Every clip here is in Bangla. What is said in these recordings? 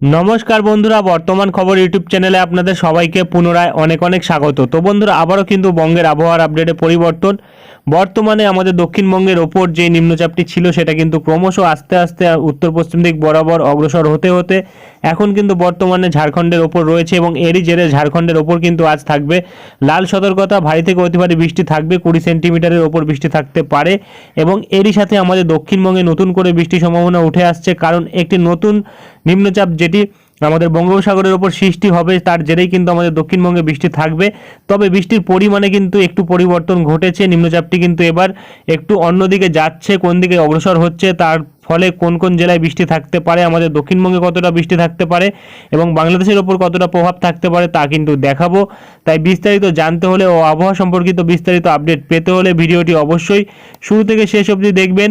নমস্কার বন্ধুরা, বর্তমান খবর ইউটিউব চ্যানেলে আপনাদের সবাইকে পুনরায় অনেক অনেক স্বাগত। তো বন্ধুরা, আবারও কিন্তু বঙ্গের আবহাওয়ার আপডেটে পরিবর্তন। বর্তমানে আমাদের দক্ষিণবঙ্গের ওপর যে নিম্নচাপটি ছিল, সেটা কিন্তু ক্রমশ আস্তে আস্তে উত্তর পশ্চিম দিক বরাবর অগ্রসর হতে হতে এখন কিন্তু বর্তমানে ঝাড়খণ্ডের ওপর রয়েছে এবং এরই জেরে ঝাড়খণ্ডের ওপর কিন্তু আজ থাকবে। লাল সতর্কতা, ভারী থেকে অতি ভারী বৃষ্টি থাকবে, কুড়ি সেন্টিমিটারের ওপর বৃষ্টি থাকতে পারে এবং এরই সাথে আমাদের দক্ষিণবঙ্গে নতুন করে বৃষ্টির সম্ভাবনা উঠে আসছে কারণ একটি নতুন নিম্নচাপ যেটি আমাদের বঙ্গোপসাগরের ওপর সৃষ্টি হবে, তার জেরেই কিন্তু আমাদের দক্ষিণবঙ্গে বৃষ্টি থাকবে। তবে বৃষ্টির পরিমাণে কিন্তু একটু পরিবর্তন ঘটেছে, নিম্নচাপটি কিন্তু এবার একটু অন্যদিকে যাচ্ছে, কোন দিকে অগ্রসর হচ্ছে, তার ফলে কোন কোন জেলায় বৃষ্টি থাকতে পারে, আমাদের দক্ষিণবঙ্গে কতটা বৃষ্টি থাকতে পারে এবং বাংলাদেশের ওপর কতটা প্রভাব থাকতে পারে তা কিন্তু দেখাবো। তাই বিস্তারিত জানতে হলে ও আবহাওয়া সম্পর্কিত বিস্তারিত আপডেট পেতে হলে ভিডিওটি অবশ্যই শুরু থেকে শেষ অবধি দেখবেন।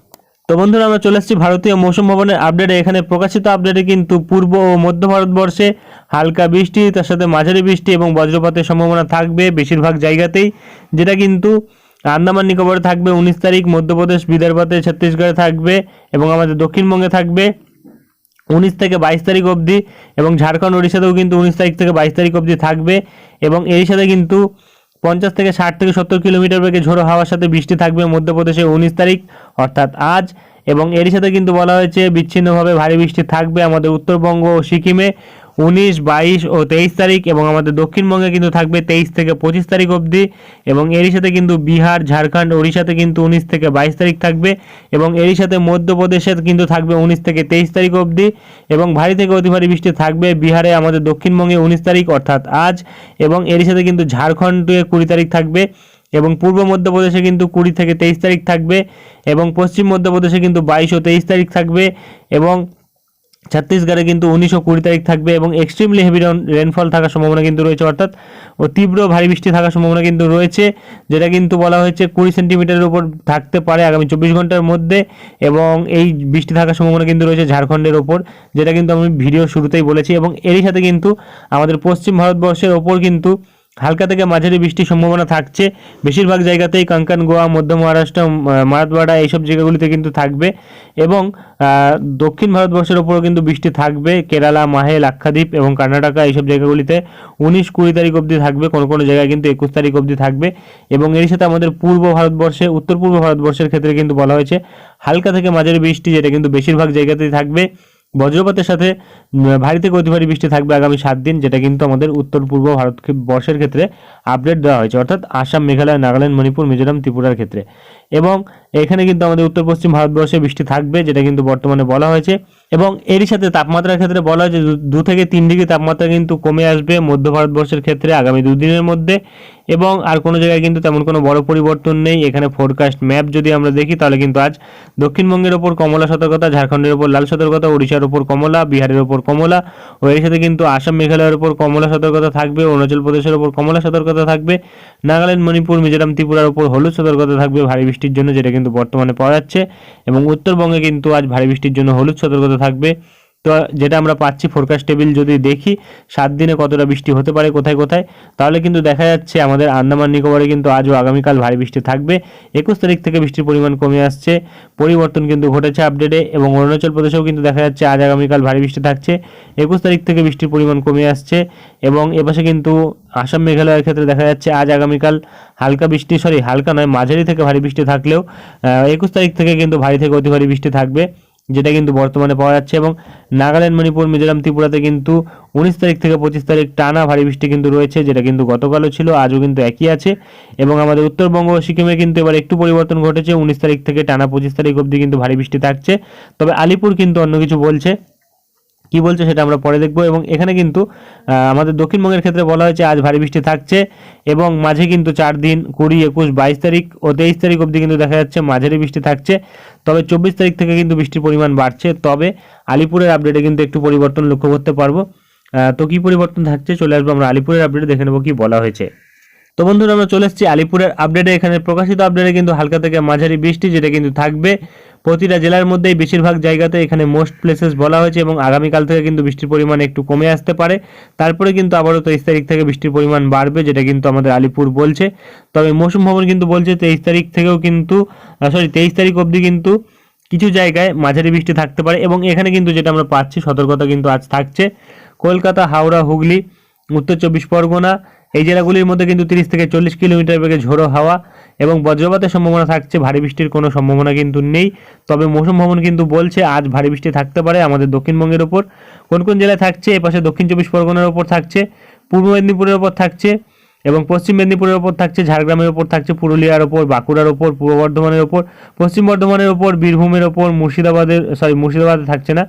তো বন্ধুরা, আমরা চলে এসেছি ভারতীয় মৌসুম ভবনের আপডেটে এখানে প্রকাশিত আপডেটে কিন্তু পূর্ব ও মধ্য ভারতবর্ষে হালকা বৃষ্টি, তার সাথে মাঝারি বৃষ্টি এবং বজ্রপাতের সম্ভাবনা থাকবে বেশিরভাগ জায়গাতেই, যেটা কিন্তু আন্দামান, নিকোবরে থাকবে উনিশ তারিখ, মধ্যপ্রদেশ, বিদর্ভতে ছত্তিশগড়ে থাকবে এবং আমাদের দক্ষিণবঙ্গে থাকবে উনিশ থেকে বাইশ তারিখ অবধি এবং ঝাড়খণ্ড, ওড়িশাতেও কিন্তু উনিশ তারিখ থেকে বাইশ তারিখ অবধি থাকবে এবং এর সাথে কিন্তু পঞ্চাশ থেকে ষাট থেকে সত্তর কিলোমিটার বেগে ঝোড়ো হাওয়ার সাথে বৃষ্টি থাকবে মধ্যপ্রদেশে উনিশ তারিখ, অর্থাৎ আজ এবং এরই সাথে কিন্তু বলা হয়েছে, বিচ্ছিন্নভাবে ভারী বৃষ্টি থাকবে আমাদের উত্তরবঙ্গ ও সিকিমে উনিশ, বাইশ ও তেইশ তারিখ এবং আমাদের দক্ষিণবঙ্গে কিন্তু থাকবে তেইশ থেকে পঁচিশ তারিখ অবধি এবং এরই সাথে কিন্তু বিহার, ঝাড়খণ্ড, ওড়িশাতে কিন্তু উনিশ থেকে বাইশ তারিখ থাকবে এবং এরই সাথে মধ্যপ্রদেশে কিন্তু থাকবে উনিশ থেকে তেইশ তারিখ অবধি এবং ভারী থেকে অতি ভারী বৃষ্টি থাকবে বিহারে আমাদের দক্ষিণবঙ্গে উনিশ তারিখ অর্থাৎ আজ এবং এরই সাথে কিন্তু ঝাড়খণ্ডে কুড়ি তারিখ থাকবে এবং পূর্ব মধ্যপ্রদেশে কিন্তু কুড়ি থেকে তেইশ তারিখ থাকবে এবং পশ্চিম মধ্যপ্রদেশে কিন্তু বাইশ ও তেইশ তারিখ থাকবে এবং ছত্তিশগড়ে কিন্তু উনিশ ও কুড়ি তারিখ থাকবে এবং এক্সট্রিমলি হেভি রেনফল থাকার সম্ভাবনা কিন্তু রয়েছে, অর্থাৎ ও তীব্র ভারী বৃষ্টি থাকার সম্ভাবনা কিন্তু রয়েছে, যেটা কিন্তু বলা হয়েছে কুড়ি সেন্টিমিটারের উপর থাকতে পারে আগামী চব্বিশ ঘণ্টার মধ্যে এবং এই বৃষ্টি থাকার সম্ভাবনা কিন্তু রয়েছে ঝাড়খণ্ডের ওপর, যেটা কিন্তু আমি ভিডিও শুরুতেই বলেছি এবং এরই সাথে কিন্তু আমাদের পশ্চিম ভারতবর্ষের ওপর কিন্তু হালকা থেকে মাঝারি বৃষ্টির সম্ভাবনা থাকছে। বেশিরভাগ জায়গাতেই কাঙ্কান গোয়া, মধ্য মহারাষ্ট্র মারাঠওয়াড়া এইসব জায়গাগুলিতে কিন্তু থাকবে এবং দক্ষিণ ভারতবর্ষের ওপরও কিন্তু বৃষ্টি থাকবে। কেরালা, মাহে, লাক্ষাদ্বীপ এবং কর্ণাটকা এইসব জায়গাগুলিতে উনিশ কুড়ি তারিখ অবধি থাকবে। কোনো কোনো জায়গায় কিন্তু একুশ তারিখ অবধি থাকবে এবং এর সাথে আমাদের পূর্ব ভারতবর্ষে, উত্তর পূর্ব ভারতবর্ষের ক্ষেত্রে কিন্তু বলা হয়েছে হালকা থেকে মাঝারি বৃষ্টি যেটা কিন্তু বেশিরভাগ জায়গাতেই থাকবে। বজ্রপাতের সাথে ভারী থেকে অতি ভারী বৃষ্টি থাকবে আগামী সাত দিন, যেটা কিন্তু আমাদের উত্তর পূর্ব ভারত বর্ষের ক্ষেত্রে আপডেট দেওয়া হয়েছে, অর্থাৎ আসাম, মেঘালয়, নাগাল্যান্ড, মণিপুর, মিজোরাম, ত্রিপুরার ক্ষেত্রে। এবং এখানে কিন্তু আমাদের উত্তর পশ্চিম ভারতবর্ষে বৃষ্টি থাকবে, যেটা কিন্তু বর্তমানে বলা হয়েছে। এবং এরই সাথে তাপমাত্রার ক্ষেত্রে বলা হয়েছে দু- দু থেকে তিন ডিগ্রি তাপমাত্রা কিন্তু কমে আসবে মধ্য ভারতবর্ষের ক্ষেত্রে আগামী দুদিনের মধ্যে। এবং আর কোনো জায়গায় কিন্তু তেমন কোনো বড় পরিবর্তন নেই। এখানে ফোরকাস্ট ম্যাপ যদি আমরা দেখি, তাহলে কিন্তু আজ দক্ষিণবঙ্গের ওপর কমলা সতর্কতা, ঝাড়খণ্ডের ওপর লাল সতর্কতা, ওড়িশার ওপর কমলা, বিহারের ওপর কমলা ও এর সাথে কিন্তু আসাম, মেঘালয়ের ওপর কমলা সতর্কতা থাকবে, অরুণাচল প্রদেশের ওপর কমলা সতর্কতা থাকবে, নাগাল্যান্ড, মণিপুর, মিজোরাম, ত্রিপুরার ওপর হলুদ সতর্কতা থাকবে, ভারী বৃষ্টির জন্য যেটা কিন্তু বর্তমানে পাওয়া যাচ্ছে। এবং উত্তরবঙ্গে কিন্তু আজ ভারী বৃষ্টির জন্য হলুদ সতর্কতা থাকবে। তো যেটা আমরা পাচ্ছি ফোরকাস্ট টেবিল যদি দেখি, সাত দিনে কতটা বৃষ্টি হতে পারে, কোথায় কোথায়, তাহলে কিন্তু দেখা যাচ্ছে আমাদের আন্দামান নিকোবরে কিন্তু আজও আগামীকাল ভারী বৃষ্টি থাকবে। একুশ তারিখ থেকে বৃষ্টির পরিমাণ কমে আসছে, পরিবর্তন কিন্তু ঘটেছে আপডেটে এবং অরুণাচল প্রদেশেও কিন্তু দেখা যাচ্ছে আজ আগামীকাল ভারী বৃষ্টি থাকছে। একুশ তারিখ থেকে বৃষ্টির পরিমাণ কমে আসছে এবং এপাশে কিন্তু আসাম মেঘালয়ের ক্ষেত্রে দেখা যাচ্ছে আজ আগামীকাল হালকা বৃষ্টি, সরি হালকা নয়, মাঝারি থেকে ভারী বৃষ্টি থাকলেও একুশ তারিখ থেকে কিন্তু ভারী থেকে অতি ভারী বৃষ্টি থাকবে। যেটা কিন্তু বর্তমানে পাওয়া যাচ্ছে এবং নাগাল্যান্ড, মণিপুর, মিজোরাম, ত্রিপুরাতে কিন্তু উনিশ তারিখ থেকে পঁচিশ তারিখ টানা ভারী বৃষ্টি কিন্তু রয়েছে, যেটা কিন্তু গতকালও ছিল, আজও কিন্তু একই আছে। এবং আমাদের উত্তরবঙ্গ ও সিকিমে কিন্তু এবার একটু পরিবর্তন ঘটেছে, উনিশ তারিখ থেকে টানা পঁচিশ তারিখ অবধি কিন্তু ভারী বৃষ্টি থাকছে। তবে আলিপুর কিন্তু অন্য কিছু বলছে। কি বলছে সেটা আমরা পরে দেখব। এবং এখানে কিন্তু আমাদের দক্ষিণবঙ্গের ক্ষেত্রে বলা হয়েছে, আজ ভারী বৃষ্টি থাকছে এবং মাঝে কিন্তু চার দিন, কুড়ি, একুশ, বাইশ তারিখ ও তেইশ তারিখ অবধি কিন্তু দেখা যাচ্ছে মাঝারি বৃষ্টি থাকছে। তবে চব্বিশ তারিখ থেকে কিন্তু বৃষ্টির পরিমাণ বাড়ছে। তবে আলিপুরের আপডেটে কিন্তু একটু পরিবর্তন লক্ষ্য করতে পারব। তো কি পরিবর্তন থাকছে চলে আসব আমরা আলিপুরের আপডেটে দেখে নেব কি বলা হয়েছে। তো বন্ধুরা, আমরা চলে এসেছি আলিপুরের আপডেটে এখানে প্রকাশিত আপডেটে কিন্তু হালকা থেকে মাঝারি বৃষ্টি, যেটা কিন্তু থাকবে। প্রতিটা জেলার মধ্যেই বেশিরভাগ জায়গাতে এখানে মোস্ট প্লেসেস বলা হয়েছে এবং আগামীকাল থেকে কিন্তু বৃষ্টির পরিমাণ একটু কমে আসতে পারে। তারপরে কিন্তু আবারও তেইশ তারিখ থেকে বৃষ্টির পরিমাণ বাড়বে, যেটা কিন্তু আমাদের আলিপুর বলছে। তবে মৌসুম ভবন কিন্তু বলছে তেইশ তারিখ থেকেও কিন্তু সরি তেইশ তারিখ অবধি কিন্তু কিছু জায়গায় মাঝারি বৃষ্টি থাকতে পারে এবং এখানে কিন্তু যেটা আমরা পাচ্ছি, সতর্কতা কিন্তু আজ থাকছে। কলকাতা, হাওড়া, হুগলি, উত্তর চব্বিশ পরগনা, এই জেলাগুলির মধ্যে কিন্তু তিরিশ থেকে চল্লিশ কিলোমিটার বেগে ঝোড়ো হাওয়া। এবং বজ্রপাতের সম্ভাবনা থাকছে, ভারী বৃষ্টির কোনো সম্ভাবনা কিন্তু নেই। তবে মৌসুম ভবন কিন্তু বলছে, আজ ভারী বৃষ্টি থাকতে পারে আমাদের দক্ষিণবঙ্গের ওপর। কোন কোন জেলায় থাকছে, এপাশে দক্ষিণ চব্বিশ পরগনার ওপর থাকছে, পূর্ব মেদিনীপুরের ওপর থাকছে, এবং পশ্চিম মেদিনীপুরের ওপর থাকছে, ঝাড়গ্রামের ওপর থাকছে, পুরুলিয়ার ওপর, বাঁকুড়ার ওপর, পূর্ব বর্ধমানের ওপর, পশ্চিম বর্ধমানের ওপর, বীরভূমের ওপর, মুর্শিদাবাদের সরি মুর্শিদাবাদে থাকছে না।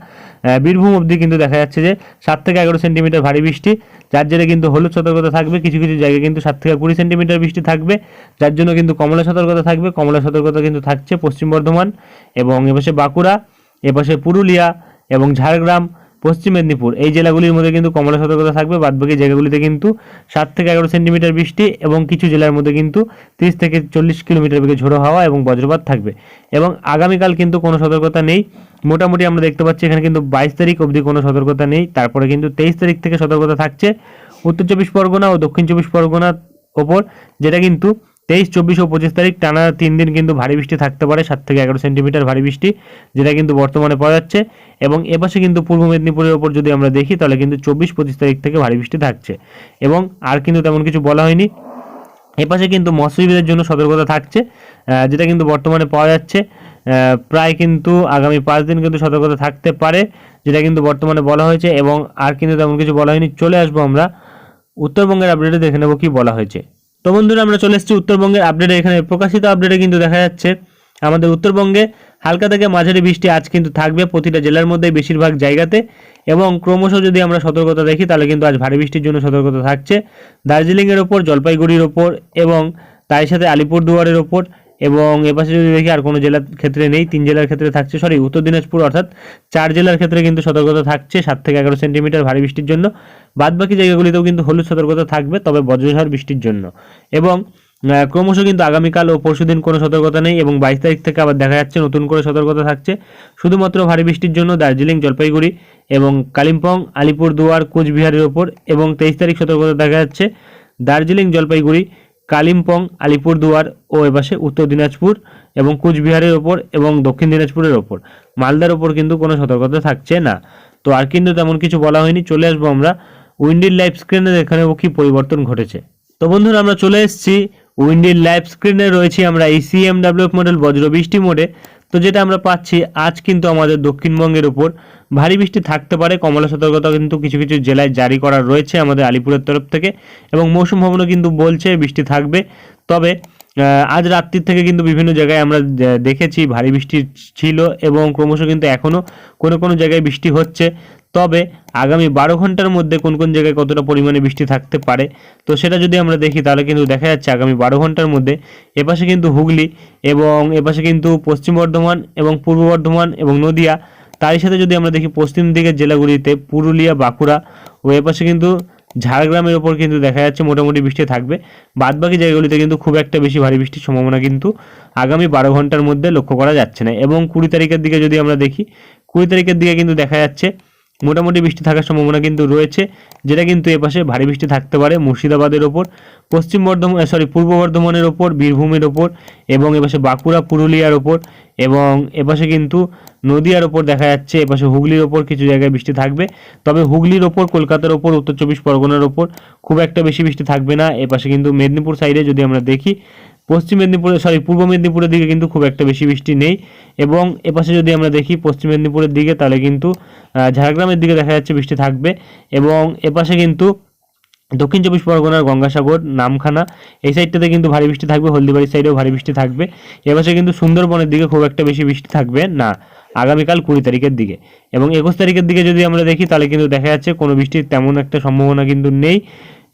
বীরভূম অবধি কিন্তু দেখা যাচ্ছে যে, সাত থেকে এগারো সেন্টিমিটার ভারী বৃষ্টি। যার জেরে কিন্তু হলুদ সতর্কতা থাকবে, কিছু কিছু জায়গায় কিন্তু সাত থেকে কুড়ি সেন্টিমিটার বৃষ্টি থাকবে। যার জন্য কিন্তু কমলা সতর্কতা থাকবে, কমলা সতর্কতা কিন্তু থাকছে পশ্চিম বর্ধমান এবং এপাশে বাঁকুড়া, এপাশে পুরুলিয়া এবং ঝাড়গ্রাম। পশ্চিম মেদিনীপুর। এই জেলাগুলির মধ্যে কিন্তু কমলা সতর্কতা থাকবে, বাদবাকি জায়গাগুলিতে কিন্তু সাত থেকে এগারো সেন্টিমিটার বৃষ্টি এবং কিছু জেলার মধ্যে কিন্তু তিরিশ থেকে চল্লিশ কিলোমিটার বেগে ঝোড়ো হাওয়া এবং বজ্রপাত থাকবে। এবং আগামীকাল কিন্তু কোনো সতর্কতা নেই। মোটামুটি আমরা দেখতে পাচ্ছি এখানে কিন্তু বাইশ তারিখ অবধি কোনো সতর্কতা নেই। তারপরে কিন্তু তেইশ তারিখ থেকে সতর্কতা থাকছে। উত্তর চব্বিশ পরগনা ও দক্ষিণ চব্বিশ পরগনার ওপর, যেটা কিন্তু তেইশ, চব্বিশ ও পঁচিশ তারিখ টানা তিন দিন কিন্তু ভারী বৃষ্টি থাকতে পারে, সাত থেকে এগারো সেন্টিমিটার ভারী বৃষ্টি, যেটা কিন্তু বর্তমানে পাওয়া যাচ্ছে। এবং এপাশে কিন্তু পূর্ব মেদিনীপুরের ওপর যদি আমরা দেখি, তাহলে কিন্তু চব্বিশ, পঁচিশ তারিখ থেকে ভারী বৃষ্টি থাকছে। এবং আর কিন্তু তেমন কিছু বলা হয়নি। এপাশে কিন্তু মৎস্যজীবীদের জন্য সতর্কতা থাকছে যেটা কিন্তু বর্তমানে পাওয়া যাচ্ছে। প্রায় কিন্তু আগামী পাঁচ দিন কিন্তু সতর্কতা থাকতে পারে, যেটা কিন্তু বর্তমানে বলা হয়েছে। এবং আর কিন্তু তেমন কিছু বলা হয়নি। চলে আসব আমরা। উত্তরবঙ্গের আপডেটে দেখে নেব কি বলা হয়েছে। তো বন্ধুরা, আমরা চলে এসেছি উত্তরবঙ্গের আপডেটে এখানে প্রকাশিত আপডেটে কিন্তু দেখা যাচ্ছে, আমাদের উত্তরবঙ্গে হালকা থেকে মাঝারি বৃষ্টি আজ কিন্তু থাকবে প্রতিটা জেলার মধ্যে বেশিরভাগ জায়গাতে। এবং ক্রমশ যদি আমরা সতর্কতা দেখি, তাহলে কিন্তু আজ ভারী বৃষ্টির জন্য সতর্কতা থাকছে। দার্জিলিংয়ের ওপর, জলপাইগুড়ির ওপর এবং তার সাথে আলিপুরদুয়ারের ওপর এবং এপাশে যদি দেখি আর কোনো জেলার ক্ষেত্রে নেই, তিন জেলার ক্ষেত্রে থাকছে সরি উত্তর দিনাজপুর অর্থাৎ চার জেলার ক্ষেত্রে কিন্তু সতর্কতা থাকছে সাত থেকে এগারো সেন্টিমিটার ভারী বৃষ্টির জন্য। বাদবাকি জায়গাগুলিতেও কিন্তু হলুদ সতর্কতা থাকবে, তবে বজ্রঝড় বৃষ্টির জন্য। এবং ক্রমশ কিন্তু আগামীকাল ও পরশুদিন কোনো সতর্কতা নেই এবং বাইশ তারিখ থেকে আবার দেখা যাচ্ছে নতুন করে সতর্কতা থাকছে। শুধুমাত্র ভারী বৃষ্টির জন্য দার্জিলিং, জলপাইগুড়ি এবং কালিম্পং, আলিপুরদুয়ার, কোচবিহারের ওপর এবং তেইশ তারিখ সতর্কতা দেখা যাচ্ছে। দার্জিলিং, জলপাইগুড়ি কালিম্পং, আলিপুরদুয়ার ও এপাশে উত্তর দিনাজপুর এবং কুচবিহারের ওপর এবং দক্ষিণ দিনাজপুরের ওপর। মালদার ওপর কিন্তু কোনো সতর্কতা থাকছে না। তো আর কিন্তু তেমন কিছু বলা হয়নি। চলে আসব আমরা উইন্ডির লাইভ স্ক্রিনে এখানে কি পরিবর্তন ঘটেছে। তো বন্ধুরা, আমরা চলে এসেছি উইন্ডির লাইভ স্ক্রিনে। রয়েছি আমরা এই সিএমডাব্লিউ মডেল বজ্র বৃষ্টি মোডে। তো যেটা আমরা পাচ্ছি, আজ কিন্তু আমাদের দক্ষিণবঙ্গের উপর ভারী বৃষ্টি থাকতে পারে। কমলা সতর্কতা কিন্তু কিছু কিছু জেলায় জারি করা রয়েছে আমাদের আলিপুরের তরফ থেকে এবং মৌসুম ভবনও কিন্তু বলছে বৃষ্টি থাকবে। তবে আজ রাত্রির থেকে কিন্তু বিভিন্ন জায়গায় আমরা দেখেছি ভারী বৃষ্টি ছিল এবং ক্রমশ কিন্তু এখনও কোনো কোনো জায়গায় বৃষ্টি হচ্ছে। তবে আগামী বারো ঘণ্টার মধ্যে কোন কোন জায়গায় কতটা পরিমাণে বৃষ্টি থাকতে পারে, তো সেটা যদি আমরা দেখি, তাহলে কিন্তু দেখা যাচ্ছে আগামী বারো ঘণ্টার মধ্যে এপাশে কিন্তু হুগলি এবং এপাশে কিন্তু পশ্চিম বর্ধমান এবং পূর্ব বর্ধমান এবং নদিয়া, তারই সাথে যদি আমরা দেখি পশ্চিম দিকের জেলাগুলিতে পুরুলিয়া, বাঁকুড়া ও এপাশে কিন্তু ঝাড়গ্রামের ওপর কিন্তু দেখা যাচ্ছে মোটামুটি বৃষ্টি থাকবে। বাদবাকি জায়গাগুলিতে কিন্তু খুব একটা বেশি ভারী বৃষ্টির সম্ভাবনা কিন্তু আগামী বারো ঘণ্টার মধ্যে লক্ষ্য করা যাচ্ছে না। এবং কুড়ি তারিখের দিকে যদি আমরা দেখি, কুড়ি তারিখের দিকে কিন্তু দেখা যাচ্ছে মোটামুটি বৃষ্টি থাকার সম্ভাবনা কিন্তু রয়েছে, যেটা কিন্তু এপাশে ভারী বৃষ্টি থাকতে পারে মুর্শিদাবাদের ওপর, পশ্চিম বর্ধমান সরি পূর্ব বর্ধমানের ওপর, বীরভূমের ওপর, এবং এপাশে বাঁকুড়া, পুরুলিয়ার ওপর, এবং এপাশে কিন্তু নদিয়ার ওপর দেখা যাচ্ছে, এপাশে হুগলির ওপর কিছু জায়গায় বৃষ্টি থাকবে। তবে হুগলির ওপর, কলকাতার ওপর, উত্তর চব্বিশ পরগনার ওপর খুব একটা বেশি বৃষ্টি থাকবে না। এপাশে কিন্তু মেদিনীপুর সাইডে যদি আমরা দেখি পশ্চিম মেদিনীপুরে সরি পূর্ব মেদিনীপুরের দিকে কিন্তু খুব একটা বেশি বৃষ্টি নেই এবং এপাশে যদি আমরা দেখি পশ্চিম মেদিনীপুরের দিকে, তাহলে কিন্তু ঝাড়গ্রামের দিকে দেখা যাচ্ছে বৃষ্টি থাকবে এবং এপাশে কিন্তু দক্ষিণ চব্বিশ পরগনার গঙ্গাসাগর, নামখানা, এই সাইডটাতে কিন্তু ভারী বৃষ্টি থাকবে, হলদিবাড়ির সাইডেও ভারী বৃষ্টি থাকবে। এপাশে কিন্তু সুন্দরবনের দিকে খুব একটা বেশি বৃষ্টি থাকবে না, আগামীকাল কুড়ি তারিখের দিকে। এবং একুশ তারিখের দিকে যদি আমরা দেখি, তাহলে কিন্তু দেখা যাচ্ছে কোনো বৃষ্টির তেমন একটা সম্ভাবনা কিন্তু নেই।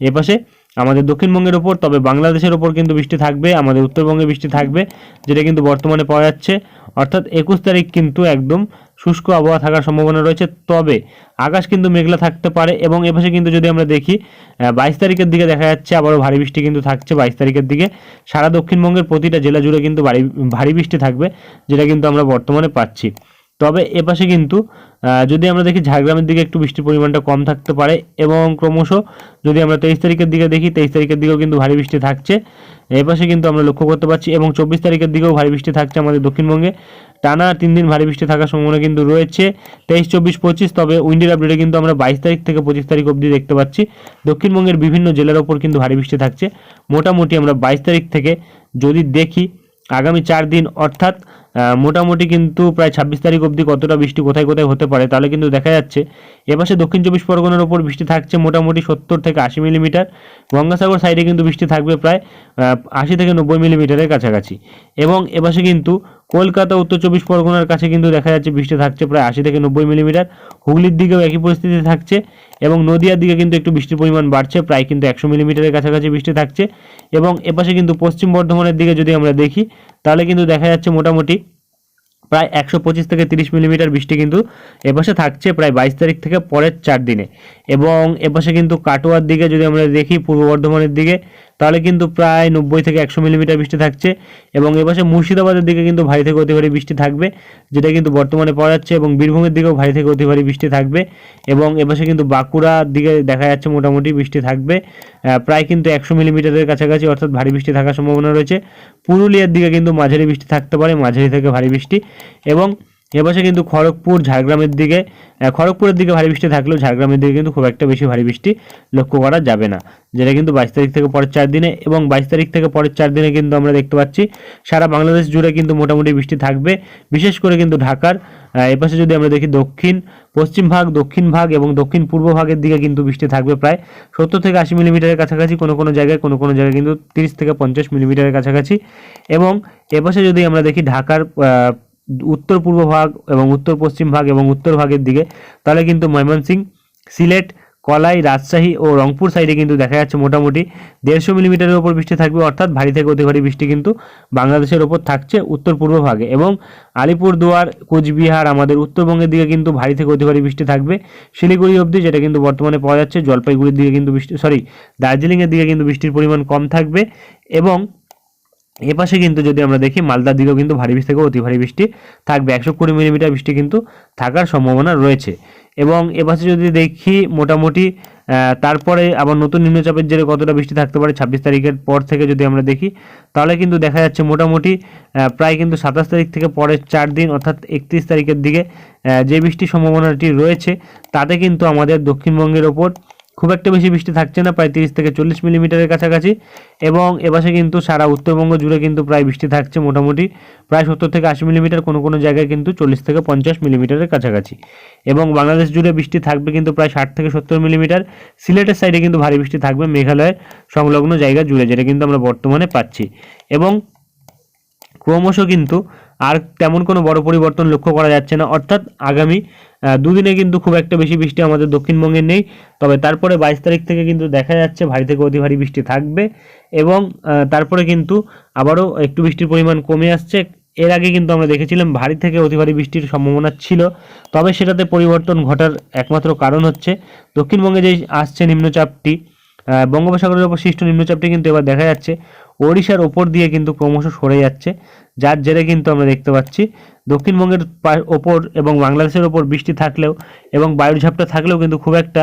এপাশে আমাদের দক্ষিণবঙ্গের ওপর তবে বাংলাদেশের ওপর কিন্তু বৃষ্টি থাকবে, আমাদের উত্তরবঙ্গে বৃষ্টি থাকবে, যেটা কিন্তু বর্তমানে পাওয়া যাচ্ছে। অর্থাৎ একুশ তারিখ কিন্তু একদম শুষ্ক আবহাওয়া থাকার সম্ভাবনা রয়েছে। তবে আকাশ কিন্তু মেঘলা থাকতে পারে এবং এপাশে কিন্তু যদি আমরা দেখি বাইশ তারিখের দিকে দেখা যাচ্ছে আবারও ভারী বৃষ্টি কিন্তু থাকছে বাইশ তারিখের দিকে। সারা দক্ষিণবঙ্গের প্রতিটা জেলা জুড়ে কিন্তু ভারী ভারী বৃষ্টি থাকবে, যেটা কিন্তু আমরা বর্তমানে পাচ্ছি। তবে এপাশে কিন্তু যদি আমরা দেখি ঝাড়গ্রামের দিকে একটু বৃষ্টির পরিমাণটা কম থাকতে পারে এবং ক্রমশ যদি আমরা তেইশ তারিখের দিকে দেখি, তেইশ তারিখের দিকেও কিন্তু ভারী বৃষ্টি থাকছে। এপাশে কিন্তু আমরা লক্ষ্য করতে পারছি এবং চব্বিশ তারিখের দিকেও ভারী বৃষ্টি থাকছে আমাদের দক্ষিণবঙ্গে। টানা তিন দিন ভারী বৃষ্টি থাকার সম্ভাবনা কিন্তু রয়েছে। তেইশ, চব্বিশ, পঁচিশ, তবে উইন্ডের আপডেটে কিন্তু আমরা বাইশ তারিখ থেকে পঁচিশ তারিখ অবধি দেখতে পাচ্ছি। দক্ষিণবঙ্গের বিভিন্ন জেলার ওপর কিন্তু ভারী বৃষ্টি থাকছে। মোটামুটি আমরা বাইশ তারিখ থেকে যদি দেখি আগামী চার দিন, অর্থাৎ মোটামুটি কিন্তু প্রায় ছাব্বিশ তারিখ অবধি কতটা বৃষ্টি কোথায় কোথায় হতে পারে, তাহলে কিন্তু দেখা যাচ্ছে। এপাশে দক্ষিণ চব্বিশ পরগনার ওপর বৃষ্টি থাকছে মোটামুটি সত্তর থেকে আশি মিলিমিটার। গঙ্গাসাগর সাইডে কিন্তু বৃষ্টি থাকবে প্রায় আশি থেকে নব্বই মিলিমিটারের কাছাকাছি। এবং এপাশে কিন্তু কলকাতা, উত্তর চব্বিশ পরগনার কাছে কিন্তু দেখা যাচ্ছে বৃষ্টি থাকছে প্রায় আশি থেকে নব্বই মিলিমিটার। হুগলির দিকেও একই পরিস্থিতি থাকছে এবং নদিয়ার দিকে কিন্তু একটু বৃষ্টির পরিমাণ বাড়ছে, প্রায় কিন্তু একশো মিলিমিটারের কাছাকাছি বৃষ্টি থাকছে। এবং এপাশে কিন্তু পশ্চিম বর্ধমানের দিকে যদি আমরা দেখি, তাহলে কিন্তু দেখা যাচ্ছে মোটামুটি প্রায় একশো পঁচিশ থেকে তিরিশ মিলিমিটার বৃষ্টি কিন্তু এপাশে থাকছে প্রায় বাইশ তারিখ থেকে পরের চার দিনে। এবং এপাশে কিন্তু কাটোয়ার দিকে যদি আমরা দেখি, পূর্ব বর্ধমানের দিকে তাহলে কিন্তু প্রায় নব্বই থেকে একশো মিলিমিটার বৃষ্টি থাকছে এবং এপাশে মুর্শিদাবাদের দিকে কিন্তু ভারী থেকে অতি ভারী বৃষ্টি থাকবে, যেটা কিন্তু বর্তমানে পাওয়া যাচ্ছে এবং বীরভূমের দিকেও ভারী থেকে অতি ভারী বৃষ্টি থাকবে এবং এপাশে কিন্তু বাঁকুড়ার দিকে দেখা যাচ্ছে মোটামুটি বৃষ্টি থাকবে। প্রায় কিন্তু একশো মিলিমিটারের কাছাকাছি অর্থাৎ ভারী বৃষ্টি থাকার সম্ভাবনা রয়েছে। পুরুলিয়ার দিকে কিন্তু মাঝারি বৃষ্টি থাকতে পারে, মাঝারি থেকে ভারী বৃষ্টি এবং এবছর কিন্তু খড়গপুর, ঝাড়গ্রামের দিকে খড়গপুরের দিকে ভারী বৃষ্টি থাকলেও ঝাড়গ্রামের দিকে কিন্তু খুব একটা বেশি ভারী বৃষ্টি লক্ষ্য করা যাবে না, যেটা কিন্তু বাইশ তারিখ থেকে পরের চার দিনে এবং বাইশ তারিখ থেকে পরের চার দিনে কিন্তু আমরা দেখতে পাচ্ছি সারা বাংলাদেশ জুড়ে কিন্তু মোটামুটি বৃষ্টি থাকবে, বিশেষ করে কিন্তু ঢাকার এপাশে যদি আমরা দেখি দক্ষিণ, পশ্চিম ভাগ, দক্ষিণ ভাগ এবং দক্ষিণ পূর্ব ভাগের দিকে কিন্তু বৃষ্টি থাকবে প্রায় সত্তর থেকে আশি মিলিমিটারের কাছাকাছি কোনো কোনো জায়গায়, কোনো কোনো জায়গায় কিন্তু তিরিশ থেকে পঞ্চাশ মিলিমিটারের কাছাকাছি এবং এপাশে যদি আমরা দেখি ঢাকার উত্তর পূর্ব ভাগ এবং উত্তর পশ্চিম ভাগ এবং উত্তর ভাগের দিকে, তাহলে কিন্তু ময়মনসিংহ, সিলেট, কলাই, রাজশাহী ও রংপুর সাইডে কিন্তু দেখা যাচ্ছে মোটামুটি দেড়শো মিলিমিটারের ওপর বৃষ্টি থাকবে, অর্থাৎ ভারী থেকে অতি ভারী বৃষ্টি কিন্তু বাংলাদেশের ওপর থাকছে উত্তর পূর্ব ভাগে এবং আলিপুরদুয়ার, কোচবিহার, আমাদের উত্তরবঙ্গের দিকে কিন্তু ভারী থেকে অতি ভারী বৃষ্টি থাকবে, শিলিগুড়ি অবধি যেটা কিন্তু বর্তমানে পাওয়া যাচ্ছে, জলপাইগুড়ির দিকে কিন্তু বৃষ্টি সরি দার্জিলিংয়ের দিকে কিন্তু বৃষ্টির পরিমাণ কম থাকবে এবং এপাশে কিন্তু যদি আমরা দেখি, মালদার দিকেও কিন্তু ভারী বৃষ্টি থেকে অতি ভারী বৃষ্টি থাকবে। একশো কুড়ি মিলিমিটার বৃষ্টি কিন্তু থাকার সম্ভাবনা রয়েছে। এবং এপাশে যদি দেখি, মোটামুটি তারপরে আবার নতুন নিম্নচাপের জেরে কতটা বৃষ্টি থাকতে পারে ছাব্বিশ তারিখের পর থেকে যদি আমরা দেখি, তাহলে কিন্তু দেখা যাচ্ছে মোটামুটি প্রায় কিন্তু সাতাশ তারিখ থেকে পরের চার দিন, অর্থাৎ একত্রিশ তারিখের দিকে যে বৃষ্টির সম্ভাবনাটি রয়েছে, তাতে কিন্তু আমাদের দক্ষিণবঙ্গের ওপর খুব একটা বেশি বৃষ্টি থাকছে না, প্রায় তিরিশ থেকে চল্লিশ মিলিমিটারের কাছাকাছি। এবং এপাশে কিন্তু সারা উত্তরবঙ্গ জুড়ে কিন্তু প্রায় বৃষ্টি থাকছে মোটামুটি। প্রায় সত্তর থেকে আশি মিলিমিটার কোনো কোনো জায়গায় কিন্তু চল্লিশ থেকে পঞ্চাশ মিলিমিটারের কাছাকাছি। এবং বাংলাদেশ জুড়ে বৃষ্টি থাকবে কিন্তু প্রায় ষাট থেকে সত্তর মিলিমিটার। সিলেটের সাইডে কিন্তু ভারী বৃষ্টি থাকবে মেঘালয়ের সংলগ্ন জায়গা জুড়ে, যেটা কিন্তু আমরা বর্তমানে পাচ্ছি। এবং ক্রমশ কিন্তু আর তেমন কোনো বড় পরিবর্তন লক্ষ্য করা যাচ্ছে না। অর্থাৎ আগামী দুদিনে কিন্তু খুব একটা বেশি বৃষ্টি আমাদের দক্ষিণবঙ্গে নেই। তবে তারপরে বাইশ তারিখ থেকে কিন্তু দেখা যাচ্ছে ভারী থেকে অতি ভারী বৃষ্টি থাকবে এবং তারপরে কিন্তু আবারও একটু বৃষ্টির পরিমাণ কমে আসছে। এর আগে কিন্তু আমরা দেখেছিলাম ভারী থেকে অতি ভারী বৃষ্টির সম্ভাবনা ছিল। তবে সেটাতে পরিবর্তন ঘটার একমাত্র কারণ হচ্ছে দক্ষিণবঙ্গে যে আসছে নিম্নচাপটি বঙ্গোপসাগরের ওপর সৃষ্ট নিম্নচাপটি কিন্তু এবার দেখা যাচ্ছে। ওড়িশার ওপর দিয়ে কিন্তু ক্রমশ সরে যাচ্ছে। যার জেরে কিন্তু আমরা দেখতে পাচ্ছি, দক্ষিণবঙ্গের ওপর এবং বাংলাদেশের ওপর বৃষ্টি থাকলেও এবং বায়ুর ঝাপটা থাকলেও কিন্তু খুব একটা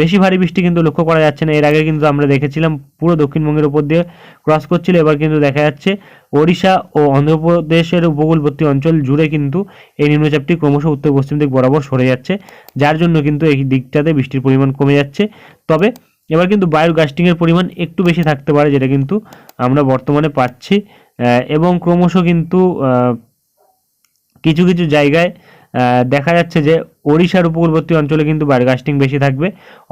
বেশি ভারী বৃষ্টি কিন্তু লক্ষ্য করা যাচ্ছে না। এর আগে কিন্তু আমরা দেখেছিলাম পুরো দক্ষিণবঙ্গের উপর দিয়ে ক্রস করছিল। এবার কিন্তু দেখা যাচ্ছে ওড়িশা ও অন্ধ্রপ্রদেশের উপকূলবর্তী অঞ্চল জুড়ে কিন্তু এই নিম্নচাপটি ক্রমশ উত্তর পশ্চিম দিক বরাবর সরে যাচ্ছে। যার জন্য কিন্তু এই দিকটাতে বৃষ্টির পরিমাণ কমে যাচ্ছে। তবে এবার কিন্তু বায়ুর গাস্টিংয়ের পরিমাণ একটু বেশি থাকতে পারে, যেটা কিন্তু আমরা বর্তমানে পাচ্ছি। এবং ক্রমশ কিন্তু কিছু কিছু জায়গায় দেখা যাচ্ছে যে ওড়িশার উপকূলবর্তী অঞ্চলে কিন্তু গাস্টিং বেশি থাকবে।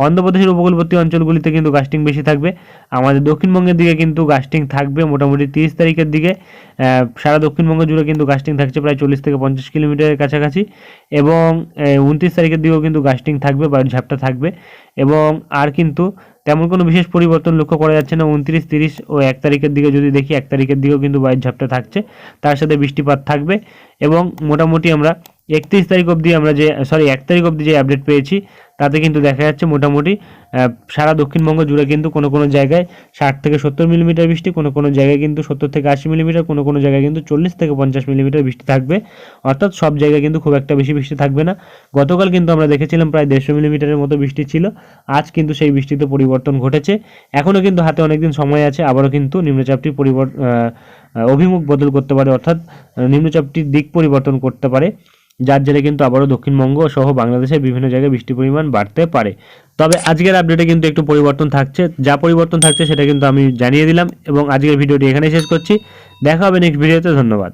অন্ধ্রপ্রদেশের উপকূলবর্তী অঞ্চলগুলিতে কিন্তু গাস্টিং বেশি থাকবে। আমাদের দক্ষিণবঙ্গের দিকে কিন্তু গাস্টিং থাকবে মোটামুটি তিরিশ তারিখের দিকে। সারা দক্ষিণবঙ্গ জুড়ে কিন্তু গাস্টিং থাকছে প্রায় চল্লিশ থেকে পঞ্চাশ কিলোমিটারের কাছাকাছি। এবং উনত্রিশ তারিখের দিকেও কিন্তু গাস্টিং থাকবে বা ঝাপটা থাকবে। এবং আর কিন্তু তেমন কোনো বিশেষ পরিবর্তন লক্ষ্য করা যাচ্ছে না। উনত্রিশ, তিরিশ ও এক তারিখের দিকে যদি দেখি, এক তারিখের দিকেও কিন্তু বাইর ঝাপটা থাকছে। তার সাথে বৃষ্টিপাত থাকবে। এবং মোটামুটি আমরা একত্রিশ তারিখ অবধি আমরা যে সরি এক তারিখ অবধি যে আপডেট পেয়েছি, তাতে কিন্তু দেখা যাচ্ছে মোটামুটি সারা দক্ষিণবঙ্গ জুড়ে কিন্তু কোনো কোনো জায়গায় ষাট থেকে সত্তর মিলিমিটার বৃষ্টি, কোনো কোনো জায়গায় কিন্তু সত্তর থেকে আশি মিলিমিটার, কোনো কোনো জায়গায় কিন্তু চল্লিশ থেকে পঞ্চাশ মিলিমিটার বৃষ্টি থাকবে। অর্থাৎ সব জায়গায় কিন্তু খুব একটা বেশি বৃষ্টি থাকবে না। গতকাল কিন্তু আমরা দেখেছিলাম প্রায় দেড়শো মিলিমিটারের মতো বৃষ্টি ছিল। আজ কিন্তু সেই বৃষ্টিতে পরিবর্তন ঘটেছে। এখনও কিন্তু হাতে অনেকদিন সময় আছে, আবারও কিন্তু নিম্নচাপটি পরিবর্তন অভিমুখ বদল করতে পারে, অর্থাৎ নিম্নচাপটির দিক পরিবর্তন করতে পারে। যার জেরে কিন্তু আবারও দক্ষিণবঙ্গ সহ বাংলাদেশের বিভিন্ন জায়গায় বৃষ্টির পরিমাণ বাড়তে পারে। তবে আজকের আপডেটে কিন্তু একটু পরিবর্তন থাকছে। যা পরিবর্তন থাকছে সেটা কিন্তু আমি জানিয়ে দিলাম এবং আজকের ভিডিওটি এখানে শেষ করছি। দেখা হবে নেক্সট ভিডিওতে ধন্যবাদ।